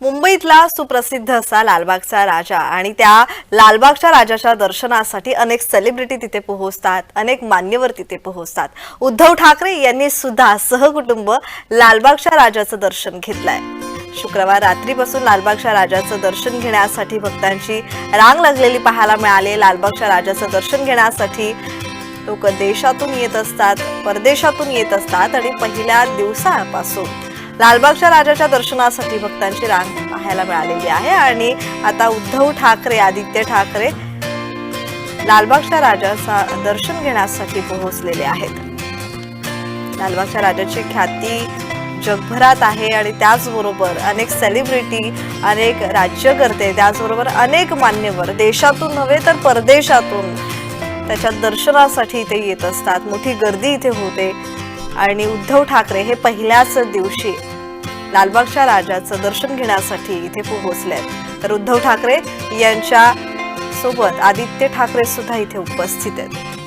मुंबईतला सुप्रसिद्ध असा लालबागचा राजा आणि त्या लालबागच्या राजाच्या दर्शनासाठी अनेक सेलिब्रिटी तिथे पोहोचतात अनेक मान्यवर तिथे पोहोचतात. उद्धव ठाकरे यांनी सुद्धा सहकुटुंब लालबागच्या राजाचं दर्शन घेतलंय. शुक्रवार रात्रीपासून लालबागच्या राजाचं दर्शन घेण्यासाठी भक्तांची रांग लागलेली पाहायला मिळाली. लालबागच्या राजाचं दर्शन घेण्यासाठी लोक देशातून येत असतात परदेशातून येत असतात आणि पहिल्या दिवसापासून लालबागच्या राजाच्या दर्शनासाठी भक्तांची रांग पाहायला मिळालेली आहे. आणि आता उद्धव ठाकरे आदित्य ठाकरे लालबागच्या राजाचा दर्शन घेण्यासाठी पोहोचलेले आहेत. लालबागच्या राजाची ख्याती जगभरात आहे आणि त्याचबरोबर अनेक सेलिब्रिटी अनेक राज्यकर्ते त्याचबरोबर अनेक मान्यवर देशातून नव्हे तर परदेशातून त्याच्या दर्शनासाठी इथे येत असतात. मोठी गर्दी इथे होते. आणि उद्धव ठाकरे हे पहिल्याच दिवशी लालबागच्या राजाचं दर्शन घेण्यासाठी इथे पोहोचले तर उद्धव ठाकरे यांच्या सोबत आदित्य ठाकरे सुद्धा इथे उपस्थित आहेत.